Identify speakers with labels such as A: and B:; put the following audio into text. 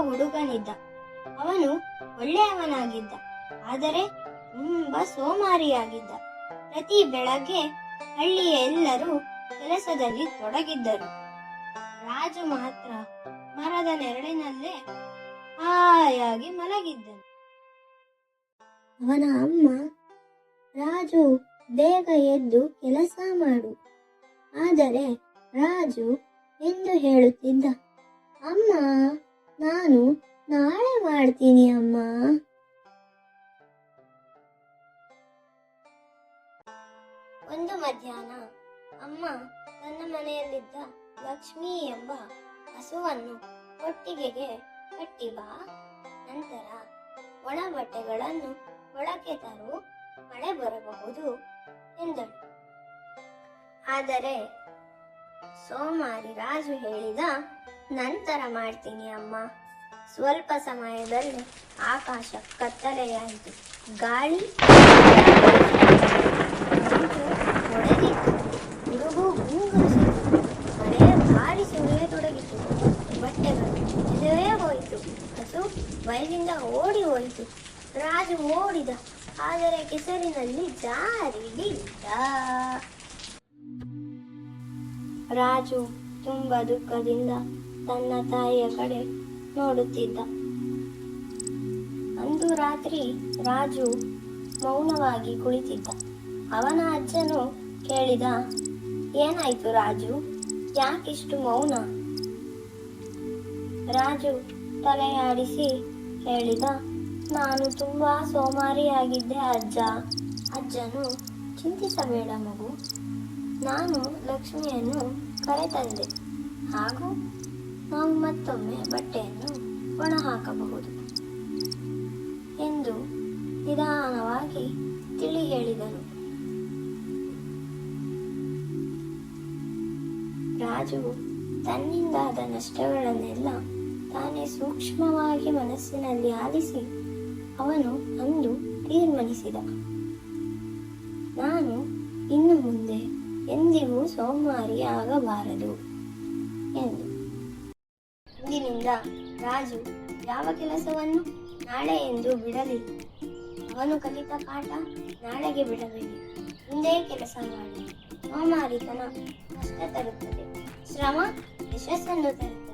A: ಹುಡುಗನಿದ್ದ. ಅವನು ಒಳ್ಳೆಯವನಾಗಿದ್ದ. ಆದರೆ ತುಂಬಾ ಸೋಮಾರಿಯಾಗಿದ್ದ. ಪ್ರತಿ ಬೆಳಗ್ಗೆ ಹಳ್ಳಿಯ ಎಲ್ಲರೂ ಕೆಲಸದಲ್ಲಿ ತೊಡಗಿದ್ದರು. ರಾಜು ಮಾತ್ರ ಮರದ ನೆರಳಿನಲ್ಲೇ ಹಾಯಾಗಿ ಮಲಗಿದ್ದನು. ಅವನ ಅಮ್ಮ, ರಾಜು, ಬೇಗ ಎದ್ದು ಕೆಲಸ ಮಾಡು. ಆದರೆ ರಾಜು ಎಂದು ಹೇಳುತ್ತಿದ್ದ ಅಮ್ಮ, ನಾನು ನಾಳೆ ಮಾಡ್ತೀನಿ ಅಮ್ಮ. ಒಂದು ಮಧ್ಯಾಹ್ನ ಅಮ್ಮ ತನ್ನ ಮನೆಯಲ್ಲಿದ್ದ ಲಕ್ಷ್ಮಿ ಎಂಬ ಹಸುವನ್ನು ಕೊಟ್ಟಿಗೆಗೆ ಕಟ್ಟಿ ಬಾ. ನಂತರ ಒಣ ಬಟ್ಟೆಗಳನ್ನು ಒಳಕ್ಕೆ ತರು, ಮಳೆ ಬರಬಹುದು ಎಂದಳು. ಆದರೆ ಸೋಮಾರಿ ರಾಜು ಹೇಳಿದ ನಂತರ ಮಾಡ್ತೀನಿ ಅಮ್ಮ. ಸ್ವಲ್ಪ ಸಮಯದಲ್ಲಿ ಆಕಾಶ ಕತ್ತಲೆಯಾಯಿತು. ಗಾಳಿ ಹೊಡೆದಿತ್ತು. ಮಳೆ ಬಟ್ಟೆಗಳು ಹೋಯಿತು. ಹಸು ಬಯಲಿಂದ ಓಡಿ ಹೋಯಿತು. ರಾಜು ಓಡಿದ. ಆದರೆ ಕೆಸರಿನಲ್ಲಿ ಜಾರಿ ಬಿದ್ದ. ರಾಜು ತುಂಬಾ ದುಃಖದಿಂದ ತನ್ನ ತಾಯಿಯ ಕಡೆ ನೋಡುತ್ತಿದ್ದ. ಅಂದು ರಾತ್ರಿ ರಾಜು ಮೌನವಾಗಿ ಕುಳಿತಿದ್ದ. ಅವನ ಅಜ್ಜನು ಕೇಳಿದ, ಏನಾಯ್ತು ರಾಜು? ಯಾಕಿಷ್ಟು ಮೌನ? ರಾಜು ತಲೆಯಾಡಿಸಿ ಹೇಳಿದ, ನಾನು ತುಂಬಾ ಸೋಮಾರಿಯಾಗಿದ್ದೆ ಅಜ್ಜ. ಅಜ್ಜನು, ಚಿಂತಿಸಬೇಡ ಮಗು. ನಾನು ಲಕ್ಷ್ಮಿಯನ್ನು ಕರೆತಂದೆ. ಹಾಗೂ ನಾವು ಮತ್ತೊಮ್ಮೆ ಬಟ್ಟೆಯನ್ನು ಒಣ ಹಾಕಬಹುದು ಎಂದು ನಿಧಾನವಾಗಿ ತಿಳಿ ಹೇಳಿದನು. ರಾಜು ತನ್ನಿಂದಾದ ನಷ್ಟಗಳನ್ನೆಲ್ಲ ತಾನೇ ಸೂಕ್ಷ್ಮವಾಗಿ ಮನಸ್ಸಿನಲ್ಲಿ ಆಲಿಸಿ ಅವನು ಅಂದು ತೀರ್ಮಾನಿಸಿದ. ನಾನು ಇನ್ನು ಮುಂದೆ ಎಂದಿಗೂ ಸೋಮಾರಿ ಆಗಬಾರದು ಎಂದು ಇಂದಿನಿಂದ ರಾಜು ಯಾವ ಕೆಲಸವನ್ನು ನಾಳೆ ಎಂದು ಬಿಡಲಿಲ್ಲ ಅವನು ಕಲಿತ ಪಾಠ ನಾಳೆಗೆ ಬಿಡಬೇಡಿ. ಹಿಂದೆ ಕೆಲಸ ಮಾಡಿ. ಸೋಮಾರಿತನ ಕಷ್ಟ ತರುತ್ತದೆ. ಶ್ರಮ ಯಶಸ್ಸನ್ನು ತರುತ್ತದೆ.